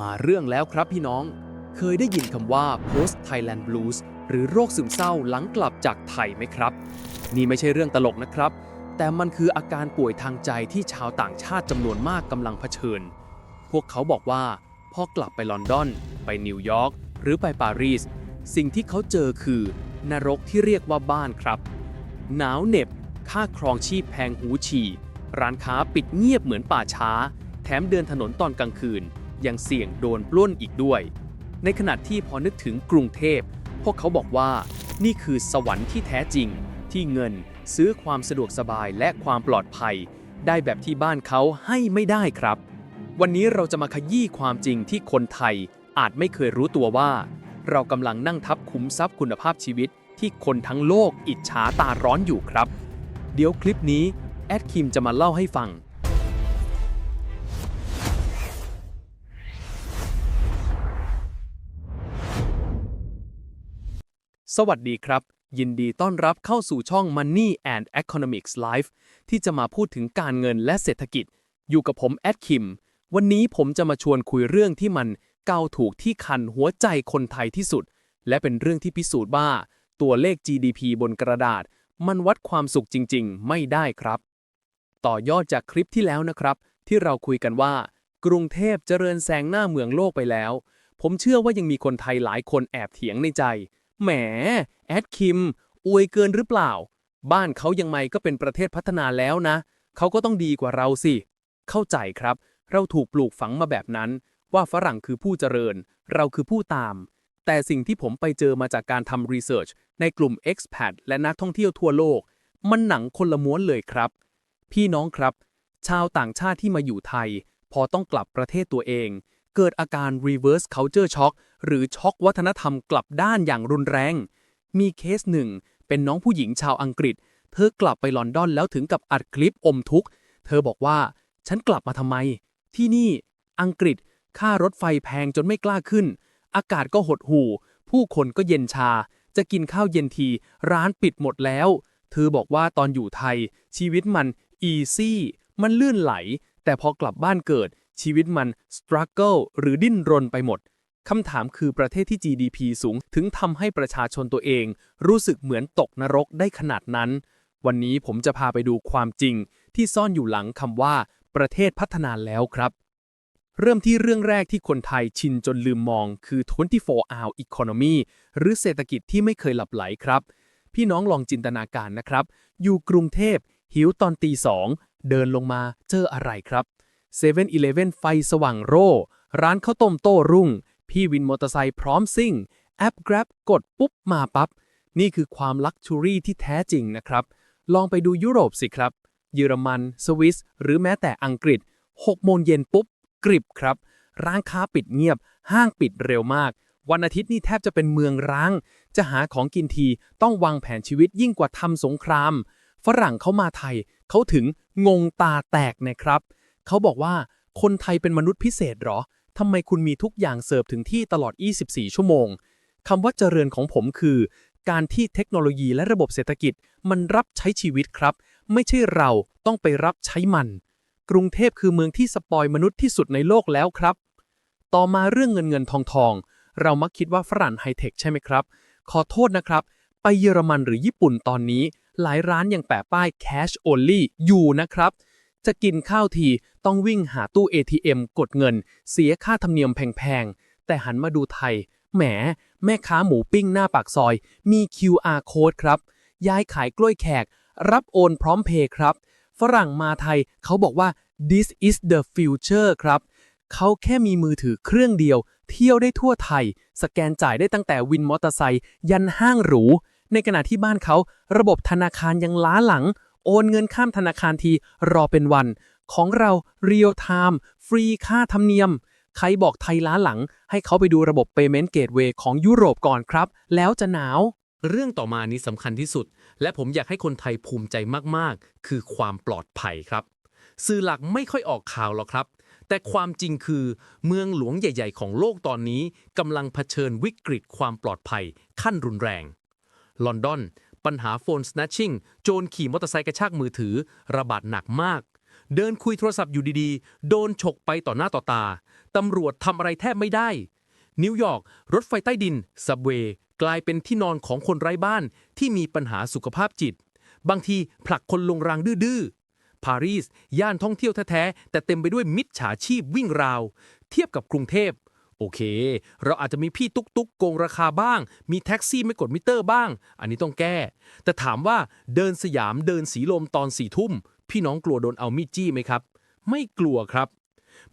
มาเรื่องแล้วครับพี่น้อง เคยได้ยินคำว่า post Thailand blues หรือโรคซึมเศร้าหลังกลับจากไทยไหมครับ นี่ไม่ใช่เรื่องตลกนะครับ แต่มันคืออาการป่วยทางใจที่ชาวต่างชาติจำนวนมากกำลังเผชิญ พวกเขาบอกว่าพอกลับไปลอนดอน ไปนิวยอร์กหรือไปปารีส สิ่งที่เขาเจอคือนรกที่เรียกว่าบ้านครับ หนาวเหน็บ ค่าครองชีพแพงหูฉี่ ร้านค้าปิดเงียบเหมือนป่าช้า แถมเดินถนนตอนกลางคืน ยังเสี่ยงโดนปล้นอีกด้วย ในขณะที่พอนึกถึงกรุงเทพ พวกเขาบอกว่านี่คือสวรรค์ที่แท้จริง ที่เงินซื้อความสะดวกสบายและความปลอดภัย ได้แบบที่บ้านเขาให้ไม่ได้ครับ วันนี้เราจะมาขยี้ความจริงที่คนไทยอาจไม่เคยรู้ตัวว่า เรากำลังนั่งทับคุ้มทรัพย์คุณภาพชีวิต ที่คนทั้งโลกอิจฉาตาร้อนอยู่ครับ เดี๋ยวคลิปนี้แอดคิมจะมาเล่าให้ฟัง สวัสดีครับ ยินดีต้อนรับเข้าสู่ช่อง Money and Economics Live ที่จะมาพูดถึงการเงินและเศรษฐกิจ อยู่กับผมแอดคิม วันนี้ผมจะมาชวนคุยเรื่องที่มันเกาถูกที่คันหัวใจคนไทยที่สุด และเป็นเรื่องที่พิสูจน์ว่า ตัวเลข GDP บนกระดาษ มันวัดความสุขจริง ๆ ไม่ได้ครับ ต่อยอดจากคลิปที่แล้วนะครับ ที่เราคุยกันว่า กรุงเทพเจริญแซงหน้าเมืองโลกไปแล้ว ผมเชื่อว่ายังมีคนไทยหลายคนแอบเถียงในใจ แหม แอดคิม อวยเกินหรือเปล่า บ้านเขายังไงก็เป็นประเทศพัฒนาแล้วนะ เขาก็ต้องดีกว่าเราสิ เข้าใจครับ เราถูกปลูกฝังมาแบบนั้น ว่าฝรั่งคือผู้เจริญ เราคือผู้ตาม แต่สิ่งที่ผมไปเจอมาจากการทำรีเสิร์ชในกลุ่ม expat และนักท่องเที่ยวทั่วโลก มันหนังคนละม้วนเลยครับ พี่น้องครับ ชาวต่างชาติที่มาอยู่ไทย พอต้องกลับประเทศตัวเอง เกิดอาการ reverse culture shock หรือช็อกวัฒนธรรมกลับด้านอย่างรุนแรง มีเคสหนึ่ง เป็นน้องผู้หญิงชาวอังกฤษ เธอกลับไปลอนดอนแล้วถึงกับอัดคลิปอมทุกข์ เธอบอกว่า ฉันกลับมาทำไม ที่นี่ อังกฤษ ค่ารถไฟแพงจนไม่กล้าขึ้น อากาศก็หดหู่ ผู้คนก็เย็นชา จะกินข้าวเย็นที ร้านปิดหมดแล้ว เธอบอกว่าตอนอยู่ไทย ชีวิตมัน easy มันลื่นไหล แต่พอกลับบ้านเกิด ชีวิตมัน struggle หรือดิ้นรนไปหมดคำถามคือประเทศที่ GDP สูงถึงทำให้ประชาชนตัวเอง รู้สึกเหมือนตกนรกได้ขนาดนั้น วันนี้ผมจะพาไปดูความจริง ที่ซ่อนอยู่หลังคำว่า ประเทศพัฒนาแล้วครับ เริ่มที่เรื่องแรกที่คนไทยชินจนลืมมองคือ 24 hour economy หรือเศรษฐกิจที่ไม่เคยหลับไหลครับ พี่น้องลองจินตนาการนะครับ อยู่กรุงเทพหิวตอนตีสองเดินลงมาเจออะไรครับ 7 e เ e ่ e อไฟสว่างโร่ ร้านข้าวต้มโต้รุ่ง พี่วินมอเตอร์ไซค์พร้อมซิ่ง แอป Grab กดปุ๊บมาปับ๊บ นี่คือความลักชัวรี่ที่แท้จริงนะครับ ลองไปดูยุโรปสิครับ เยอรมัน สวิส หรือแม้แต่อังกฤษ 6 โมงเย็นปุ๊บ กริบครับ ร้านค้าปิดเงียบ ห้างปิดเร็วมาก วันอาทิตย์นี่แทบจะเป็นเมืองร้าง จะหาของกินทีต้องวางแผนชีวิตยิ่งกว่าทำสงคราม ฝรั่งเขามาไทยเขาถึงงงตาแตกนะครับ เขาบอกว่าคนไทยเป็นมนุษย์พิเศษเหรอทำไมคุณมีทุกอย่างเสิร์ฟถึงที่ตลอด 24 ชั่วโมงคำว่าเจริญของผมคือ การที่เทคโนโลยีและระบบเศรษฐกิจมันรับใช้ชีวิตครับ ไม่ใช่เราต้องไปรับใช้มัน กรุงเทพคือเมืองที่สปอยมนุษย์ที่สุดในโลกแล้วครับ ต่อมาเรื่องเงินเงินทองทอง เรามักคิดว่าฝรั่งไฮเทคใช่ไหมครับ ขอโทษนะครับ ไปเยอรมันหรือญี่ปุ่นตอนนี้ หลายร้านยังแปะป้าย cash only อยู่นะครับ จะกินข้าวที ต้องวิ่งหาตู้ ATM กดเงิน เสียค่าธรรมเนียมแพงๆ แต่หันมาดูไทย แหม แม่ค้าหมูปิ้งหน้าปากซอย มี QR code ครับยายขายกล้วยแขก รับโอนพร้อมเพย์ครับ ฝรั่งมาไทยเขาบอกว่า this is the future ครับ เขาแค่มีมือถือเครื่องเดียว เที่ยวได้ทั่วไทย สแกนจ่ายได้ตั้งแต่วินมอเตอร์ไซค์ยันห้างหรู ในขณะที่บ้านเขา ระบบธนาคารยังล้าหลัง โอนเงินข้ามธนาคารทีรอเป็นวัน ของเราเรียลไทม์ฟรีค่าธรรมเนียม ใครบอกไทยล้าหลัง ให้เขาไปดูระบบ Payment Gateway ของยุโรปก่อนครับ แล้วจะหนาว เรื่องต่อมานี้สำคัญที่สุด และผมอยากให้คนไทยภูมิใจมากๆ คือความปลอดภัยครับ สื่อหลักไม่ค่อยออกข่าวหรอกครับแต่ความจริงคือเมืองหลวงใหญ่ ๆ ของโลกตอนนี้กำลังเผชิญวิกฤตความปลอดภัยขั้นรุนแรง ลอนดอน ปัญหาโฟน snatching โจรขี่มอเตอร์ไซค์กระชากมือถือ ระบาดหนักมาก เดินคุยโทรศัพท์อยู่ดีๆ โดนฉกไปต่อหน้าต่อตา ตำรวจทำอะไรแทบไม่ได้ นิวยอร์กรถไฟใต้ดินซับเวย์กลายเป็นที่นอนของคนไร้บ้านที่มีปัญหาสุขภาพจิต บางทีผลักคนลงรางดื้อปารีส ย่านท่องเที่ยวแท้ ๆ แต่เต็มไปด้วยมิจฉาชีพวิ่งราว เทียบกับกรุงเทพ โอเค เราอาจจะมีพี่ตุ๊กตุ๊กโกงราคาบ้าง มีแท็กซี่ไม่กดมิเตอร์บ้าง อันนี้ต้องแก้ แต่ถามว่าเดินสยามเดินสีลมตอนสี่ทุ่ม พี่น้องกลัวโดนเอามีดจี้ไหมครับ ไม่กลัวครับ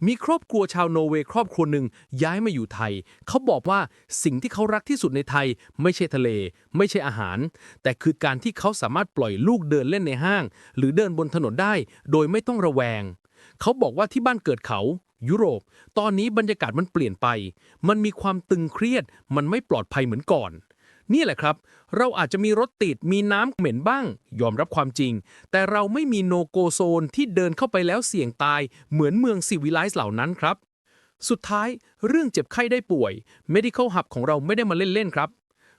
มีครอบครัวชาวโนเวย์ครอบครัวหนึ่งย้ายมาอยู่ไทย เขาบอกว่าสิ่งที่เขารักที่สุดในไทย ไม่ใช่ทะเล ไม่ใช่อาหาร แต่คือการที่เขาสามารถปล่อยลูกเดินเล่นในห้าง หรือเดินบนถนนได้ โดยไม่ต้องระแวง เขาบอกว่าที่บ้านเกิดเขายุโรป ตอนนี้บรรยากาศมันเปลี่ยนไป มันมีความตึงเครียด มันไม่ปลอดภัยเหมือนก่อน นี่แหละครับ เราอาจจะมีรถติดมีน้ำเหม็นบ้าง ยอมรับความจริง แต่เราไม่มีโนโกโซนที่เดินเข้าไปแล้วเสี่ยงตาย เหมือนเมืองซีวิไลซ์เหล่านั้นครับ สุดท้ายเรื่องเจ็บไข้ได้ป่วย Medical Hub ของเราไม่ได้มาเล่นๆครับ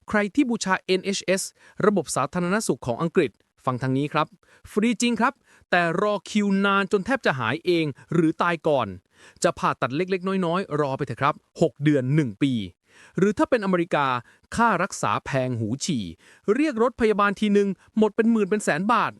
ใครที่บูชา NHS ระบบสาธารณสุขของอังกฤษฟังทางนี้ครับ ฟรีจริงครับ แต่รอคิวนานจนแทบจะหายเองหรือตายก่อน จะผ่าตัดเล็กๆ น้อยๆ รอไปเถอะครับ 6 เดือน 1 ปี หรือถ้าเป็นอเมริกา ค่ารักษาแพงหูฉี่ เรียกรถพยาบาลทีหนึ่งหมดเป็นหมื่นเป็นแสนบาท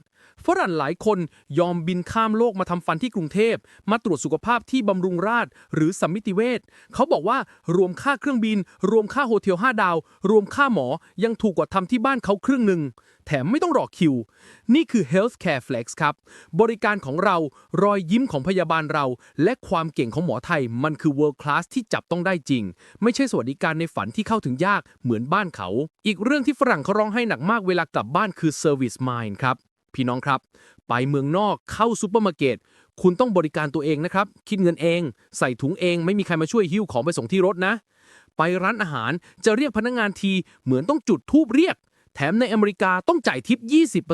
ฝรั่งหลายคนยอมบินข้ามโลกมาทำฟันที่กรุงเทพ มาตรวจสุขภาพที่บำรุงราษฎร์หรือสัมมิติเวชเขาบอกว่ารวมค่าเครื่องบิน รวมค่าโฮเทล5ดาว รวมค่าหมอยังถูกกว่าทำที่บ้านเขาครึ่งหนึ่ง แถมไม่ต้องรอคิว นี่คือ Healthcare Flex ครับ บริการของเรารอยยิ้มของพยาบาลเรา และความเก่งของหมอไทย มันคือ world class ที่จับต้องได้จริง ไม่ใช่สวัสดิการในฝันที่เข้าถึงยากเหมือนบ้านเขา อีกเรื่องที่ฝรั่งเขาร้องให้หนักมากเวลากลับบ้านคือ service mind ครับ พี่น้องครับ ไปเมืองนอกเข้าซูเปอร์มาร์เก็ตคุณต้องบริการตัวเองนะครับ คิดเงินเอง ใส่ถุงเอง ไม่มีใครมาช่วยหิ้วของไปส่งที่รถนะ ไปร้านอาหารจะเรียกพนักงานทีเหมือนต้องจุดทูบเรียก แถมในอเมริกาต้องจ่ายทิป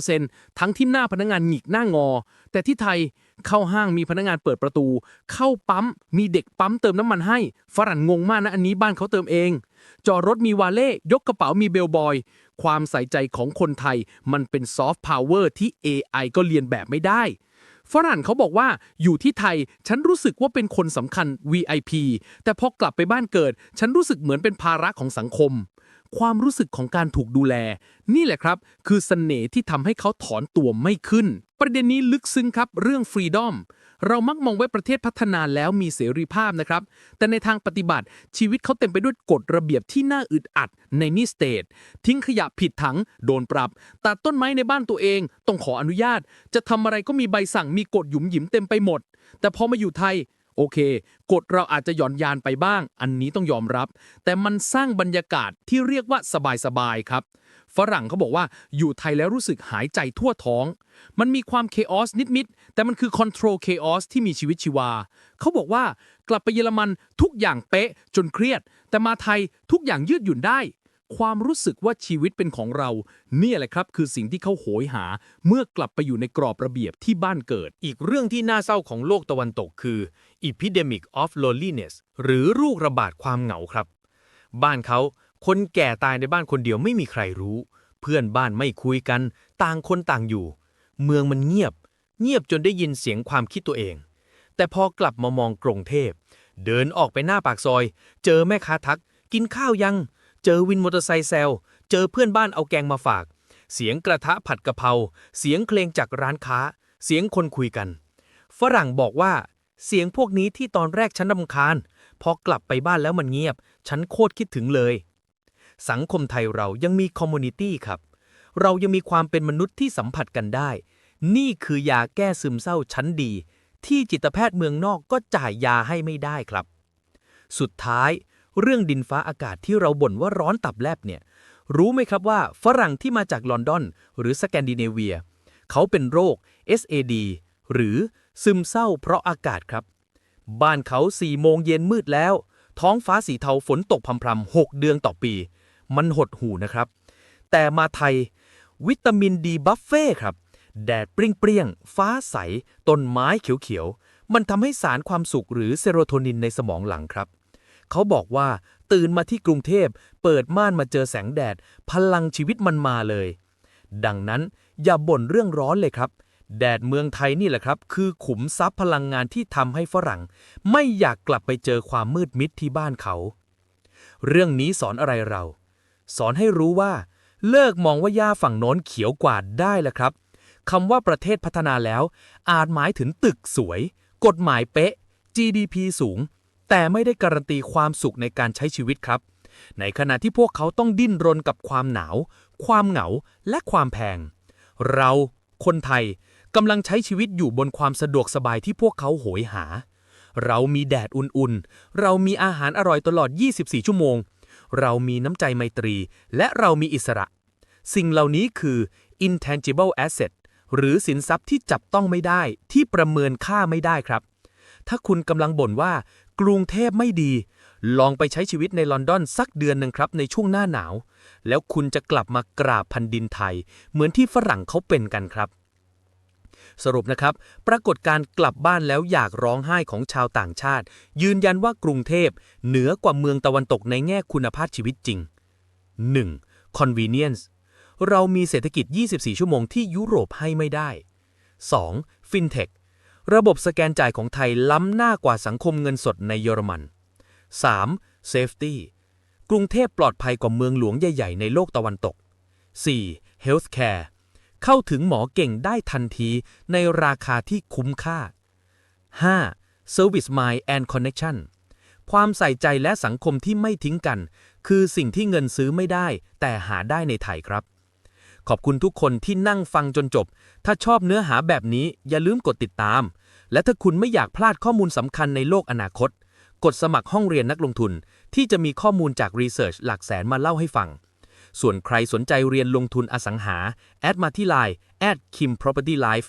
20%ทั้งที่หน้าพนักงานหงิกหน้างอ แต่ที่ไทยเข้าห้างมีพนักงานเปิดประตู เข้าปั๊ม มีเด็กปั๊มเติมน้ำมันให้ ฝรั่งงงมากนะอันนี้บ้านเขาเติมเอง จอดรถมีวาเล่ยกกระเป๋ามีเบลบอย ความใส่ใจของคนไทย มันเป็นซอฟต์พาวเวอร์ที่ AI ก็เรียนแบบไม่ได้ ฝรั่งเขาบอกว่าอยู่ที่ไทย ฉันรู้สึกว่าเป็นคนสำคัญ VIP แต่พอกลับไปบ้านเกิด ฉันรู้สึกเหมือนเป็นภาระของสังคม ความรู้สึกของการถูกดูแล นี่แหละครับ คือเสน่ห์ที่ทำให้เขาถอนตัวไม่ขึ้น ประเด็นนี้ลึกซึ้งครับเรื่องฟรีดอม เรามักมองว่าประเทศพัฒนาแล้วมีเสรีภาพนะครับ แต่ในทางปฏิบัติชีวิตเขาเต็มไปด้วยกฎระเบียบที่น่าอึดอัดในนี่สเตททิ้งขยะผิดถังโดนปรับ ตัดต้นไม้ในบ้านตัวเองต้องขออนุญาต จะทำอะไรก็มีใบสั่งมีกฎหยุมหยิมเต็มไปหมด แต่พอมาอยู่ไทยโอเค กฎเราอาจจะหย่อนยานไปบ้าง อันนี้ต้องยอมรับ แต่มันสร้างบรรยากาศที่เรียกว่าสบายๆครับ ฝรั่งเขาบอกว่าอยู่ไทยแล้วรู้สึกหายใจทั่วท้อง มันมีความเคออสนิดๆ แต่มันคือคอนโทรลเคออสที่มีชีวิตชีวา เขาบอกว่ากลับไปเยอรมันทุกอย่างเป๊ะจนเครียด แต่มาไทยทุกอย่างยืดหยุ่นได้ ความรู้สึกว่าชีวิตเป็นของเรา เนี่ยแหละครับคือสิ่งที่เขาโหยหา เมื่อกลับไปอยู่ในกรอบระเบียบที่บ้านเกิด อีกเรื่องที่น่าเศร้าของโลกตะวันตกคือ epidemic of loneliness หรือโรคระบาดความเหงาครับ บ้านเขา คนแก่ตายในบ้านคนเดียวไม่มีใครรู้ เพื่อนบ้านไม่คุยกัน ต่างคนต่างอยู่ เมืองมันเงียบ เงียบจนได้ยินเสียงความคิดตัวเอง แต่พอกลับมามองกรุงเทพ เดินออกไปหน้าปากซอย เจอแม่ค้าทัก กินข้าวยัง เจอวินมอเตอร์ไซค์แซวเจอเพื่อนบ้านเอาแกงมาฝาก เสียงกระทะผัดกะเพราเสียงเพลงจากร้านค้า เสียงคนคุยกัน ฝรั่งบอกว่า เสียงพวกนี้ที่ตอนแรกฉันรำคาญพอกลับไปบ้านแล้วมันเงียบ ฉันโคตรคิดถึงเลย สังคมไทยเรายังมีคอมมูนิตี้ครับ เรายังมีความเป็นมนุษย์ที่สัมผัสกันได้ นี่คือยาแก้ซึมเศร้าชั้นดี ที่จิตแพทย์เมืองนอกก็จ่ายยาให้ไม่ได้ครับ สุดท้าย เรื่องดินฟ้าอากาศที่เราบ่นว่าร้อนตับแลบเนี่ย รู้ไหมครับว่าฝรั่งที่มาจากลอนดอน หรือสแกนดิเนเวีย เขาเป็นโรค SAD หรือซึมเศร้าเพราะอากาศครับ บ้านเขาสี่โมงเย็นมืดแล้ว ท้องฟ้าสีเทาฝนตกพรำๆหกเดือนต่อปี มันหดหูนะครับ แต่มาไทย วิตามินดีบัฟเฟ่ครับ แดดเปรี้ยงๆ ฟ้าใส ต้นไม้เขียวๆ มันทำให้สารความสุขหรือเซโรโทนินในสมองหลังครับ เขาบอกว่าตื่นมาที่กรุงเทพ เปิดม่านมาเจอแสงแดด พลังชีวิตมันมาเลย ดังนั้นอย่าบ่นเรื่องร้อนเลยครับแดดเมืองไทยนี่แหละครับ คือขุมทรัพย์พลังงานที่ทำให้ฝรั่ง ไม่อยากกลับไปเจอความมืดมิดที่บ้านเขา เรื่องนี้สอนอะไรเรา สอนให้รู้ว่า เลิกมองว่าหญ้าฝั่งโน้นเขียวกว่าได้แล้วครับคำว่าประเทศพัฒนาแล้ว อาจหมายถึงตึกสวย กฎหมายเป๊ะ GDP สูง แต่ไม่ได้การันตีความสุขในการใช้ชีวิตครับ ในขณะที่พวกเขาต้องดิ้นรนกับความหนาว ความเหงา และความแพง เราคนไทยกำลังใช้ชีวิตอยู่บนความสะดวกสบายที่พวกเขาโหยหา เรามีแดดอุ่นๆ เรามีอาหารอร่อยตลอด 24 ชั่วโมง เรามีน้ำใจไมตรี และเรามีอิสระ สิ่งเหล่านี้คือ intangible asset หรือสินทรัพย์ที่จับต้องไม่ได้ที่ประเมินค่าไม่ได้ครับ ถ้าคุณกำลังบ่นว่า กรุงเทพไม่ดี ลองไปใช้ชีวิตในลอนดอนสักเดือนหนึ่งครับในช่วงหน้าหนาว แล้วคุณจะกลับมากราบพันดินไทย เหมือนที่ฝรั่งเขาเป็นกันครับ สรุปนะครับ ปรากฏการกลับบ้านแล้วอยากร้องไห้ของชาวต่างชาติ ยืนยันว่ากรุงเทพ เหนือกว่าเมืองตะวันตกในแง่คุณภาพชีวิตจริง 1. convenience เรามีเศรษฐกิจ 24 ชั่วโมงที่ยุโรปให้ไม่ได้ 2. fintech ระบบสแกนจ่ายของไทยล้ำหน้ากว่าสังคมเงินสดในเยอรมัน 3. safety กรุงเทพปลอดภัยกว่าเมืองหลวงใหญ่ ๆ ในโลกตะวันตก 4. healthcare เข้าถึงหมอเก่งได้ทันทีในราคาที่คุ้มค่า 5. service mind and connection ความใส่ใจและสังคมที่ไม่ทิ้งกัน คือสิ่งที่เงินซื้อไม่ได้ แต่หาได้ในไทยครับ ขอบคุณทุกคนที่นั่งฟังจนจบ ถ้าชอบเนื้อหาแบบนี้อย่าลืมกดติดตาม และถ้าคุณไม่อยากพลาดข้อมูลสำคัญในโลกอนาคต กดสมัครห้องเรียนนักลงทุน ที่จะมีข้อมูลจากรีเสิร์ชหลักแสนมาเล่าให้ฟัง ส่วนใครสนใจเรียนลงทุนอสังหา แอดมาที่ไลน์ kim property life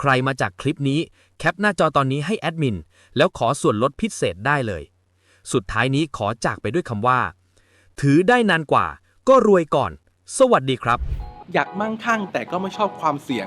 ใครมาจากคลิปนี้ แคปหน้าจอตอนนี้ให้แอดมิน แล้วขอส่วนลดพิเศษได้เลย สุดท้ายนี้ขอจากไปด้วยคำว่า ถือได้นานกว่า ก็รวยก่อน สวัสดีครับ อยากมั่งคั่งแต่ก็ไม่ชอบความเสี่ยง